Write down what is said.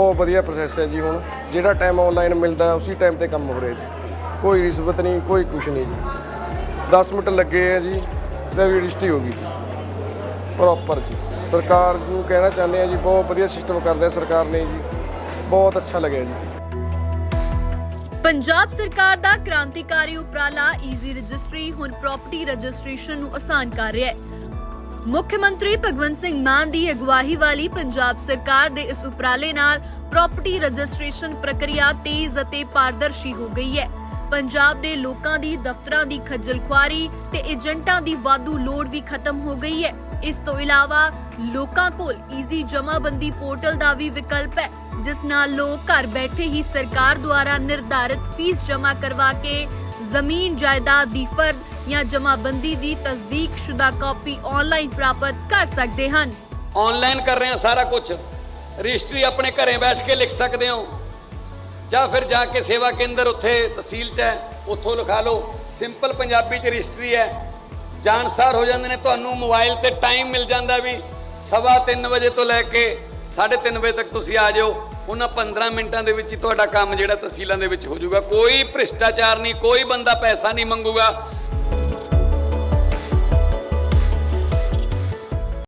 ਬਹੁਤ ਵਧੀਆ ਪ੍ਰੋਸੈਸ ਹੈ ਜੀ ਹੁਣ। ਜਿਹੜਾ ਟਾਈਮ ਆਨਲਾਈਨ ਮਿਲਦਾ, ਉਸੇ ਟਾਈਮ ਤੇ ਕੰਮ ਹੋ ਰਿਹਾ ਜੀ। ਕੋਈ ਰਿਸ਼ਵਤ ਨਹੀਂ, ਕੋਈ ਕੁਛ ਨਹੀਂ ਜੀ। 10 ਮਿੰਟ ਲੱਗੇ ਆ ਜੀ, ਤੇ ਰਜਿਸਟਰੀ ਹੋ ਗਈ। ਪ੍ਰੋਪਰ ਜੀ। ਸਰਕਾਰ ਨੂੰ ਕਹਿਣਾ ਚਾਹੁੰਦੇ ਆ ਜੀ, ਬਹੁਤ ਵਧੀਆ ਸਿਸਟਮ ਕਰਦਾ ਸਰਕਾਰ ਨੇ ਜੀ। ਬਹੁਤ ਅੱਛਾ ਲੱਗਿਆ ਜੀ। ਪੰਜਾਬ ਸਰਕਾਰ ਦਾ ਕ੍ਰਾਂਤੀਕਾਰੀ ਉਪਰਾਲਾ ਈਜ਼ੀ ਰਜਿਸਟਰੀ ਹੁਣ ਪ੍ਰਾਪਰਟੀ ਰਜਿਸਟ੍ਰੇਸ਼ਨ ਨੂੰ ਆਸਾਨ ਕਰ ਰਿਹਾ ਹੈ। ਮੁੱਖ ਮੰਤਰੀ ਭਗਵੰਤ ਸਿੰਘ ਮਾਨ ਦੀ ਅਗਵਾਈ ਵਾਲੀ ਪੰਜਾਬ ਸਰਕਾਰ ਦੇ ਇਸ ਉਪਰਾਲੇ ਨਾਲ ਪ੍ਰਾਪਰਟੀ ਰਜਿਸਟ੍ਰੇਸ਼ਨ ਪ੍ਰਕਿਰਿਆ ਤੇਜ਼ ਅਤੇ ਪਾਰਦਰਸ਼ੀ ਹੋ ਗਈ ਹੈ। ਪੰਜਾਬ ਦੇ ਲੋਕਾਂ ਦੀ ਦਫ਼ਤਰਾਂ ਦੀ ਖੱਜਲ ਤੇ ਏਜੰਟਾਂ ਦੀ ਵਾਧੂ ਲੋੜ ਵੀ ਖਤਮ ਹੋ ਗਈ ਹੈ। ਇਸ ਤੋਂ ਇਲਾਵਾ ਲੋਕਾਂ ਕੋਲ ਈਜ਼ੀ ਜਮਾਬੰਦੀ ਪੋਰਟਲ ਦਾ ਵੀ ਵਿਕਲਪ ਹੈ, ਜਿਸ ਨਾਲ ਲੋਕ ਘਰ ਬੈਠੇ ਹੀ ਸਰਕਾਰ ਦੁਆਰਾ ਨਿਰਧਾਰਿਤ ਫੀਸ ਜਮ੍ਹਾਂ ਕਰਵਾ ਕੇ ਜ਼ਮੀਨ ਜਾਇਦਾਦ ਦੀ ਫਰਦ ਜਾਂ ਜਮਾਬੰਦੀ ਦੀ ਤਸਦੀਕਸ਼ੁਦਾ ਕਾਪੀ ਆਨਲਾਈਨ ਪ੍ਰਾਪਤ ਕਰ ਸਕਦੇ ਹਨ। ਆਨਲਾਈਨ ਕਰ ਰਹੇ ਹਾਂ ਸਾਰਾ ਕੁਝ ਰਜਿਸਟਰੀ ਆਪਣੇ ਘਰੇ ਬੈਠ ਕੇ ਲਿਖ ਸਕਦੇ ਹੋ। ਜਾਂ ਫਿਰ ਜਾ ਕੇ ਸੇਵਾ ਕੇਂਦਰ ਉੱਥੇ ਤਹਿਸੀਲ 'ਚ ਹੈ, ਉੱਥੋਂ ਲਿਖਾ ਲਓ। ਸਿੰਪਲ ਪੰਜਾਬੀ 'ਚ ਰਜਿਸਟਰੀ ਹੈ। ਜਾਣਸਾਰ ਹੋ ਜਾਂਦੇ ਨੇ, ਤੁਹਾਨੂੰ ਮੋਬਾਈਲ ਤੇ ਟਾਈਮ ਮਿਲ ਜਾਂਦਾ ਵੀ ਸਵਾ ਤਿੰਨ ਵਜੇ ਤੋਂ ਲੈ ਕੇ 3:30 ਵਜੇ ਤੱਕ ਤੁਸੀਂ ਆ ਜਾਓ। ਉਹਨਾਂ 15 ਮਿੰਟਾਂ ਦੇ ਵਿੱਚ ਹੀ ਤੁਹਾਡਾ ਕੰਮ ਜਿਹੜਾ ਤਹਿਸੀਲਾਂ ਦੇ ਵਿੱਚ ਹੋ ਜਾਊਗਾ। ਕੋਈ ਭ੍ਰਿਸ਼ਟਾਚਾਰ ਨਹੀਂ, ਕੋਈ ਬੰਦਾ ਪੈਸਾ ਨਹੀਂ ਮੰਗੂਗਾ।